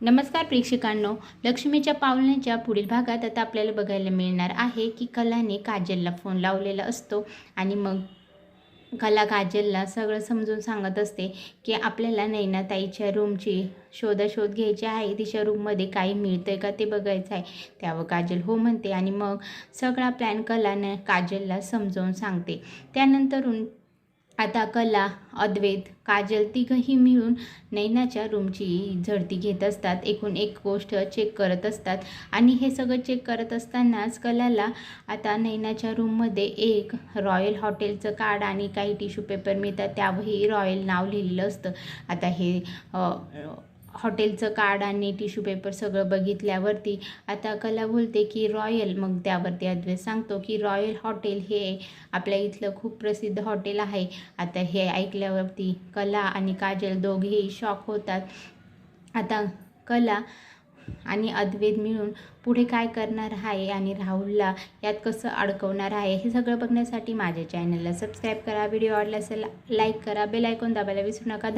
नमस्कार प्रेक्षकांनो लक्ष्मीच्या पावलांच्या पुढील भागात आता आपल्याला बघायला मिळणार आहे की कलाने काजलला फोन लावलेला असतो आणि मग कला काजलला सगळं समजून सांगत असते की आपल्याला नैनाताईच्या रूमची शोधाशोध घ्यायची आहे. तिच्या रूममध्ये काही मिळतं आहे का ते बघायचं आहे. त्यावर काजल हो म्हणते आणि मग सगळा प्लॅन कलानं काजलला समजावून सांगते. त्यानंतरून आता कला अद्वैत काजल तिघंही मिळून नैनाच्या रूमची झडती घेत असतात. एकूण एक गोष्ट चेक करत असतात. आणि हे सगळं चेक करत असतानाच कलाला आता नैनाच्या रूममध्ये एक रॉयल हॉटेलचं कार्ड आणि काही टिश्यू पेपर मिळतात. त्यावरही रॉयल नाव लिहिलेलं असतं. आता हे हॉटेलचं कार्ड आणि टिश्यू पेपर सगळं बघितल्यावरती आता कला बोलते की रॉयल मग त्यावरती अद्वैत सांगतो की रॉयल हॉटेल हे आपल्या इथलं खूप प्रसिद्ध हॉटेल आहे. आता हे ऐकल्यावरती कला आणि काजल दोघेही शॉक होतात. आता कला आणि अद्वैत मिळून पुढे काय करणार आहे आणि राहुलला यात कसं अडकवणार आहे हे सगळं बघण्यासाठी माझ्या चॅनलला सबस्क्राईब करा. व्हिडिओ आवडला असेल लाईक करा. बेल आयकॉन दाबायला विसरू नका.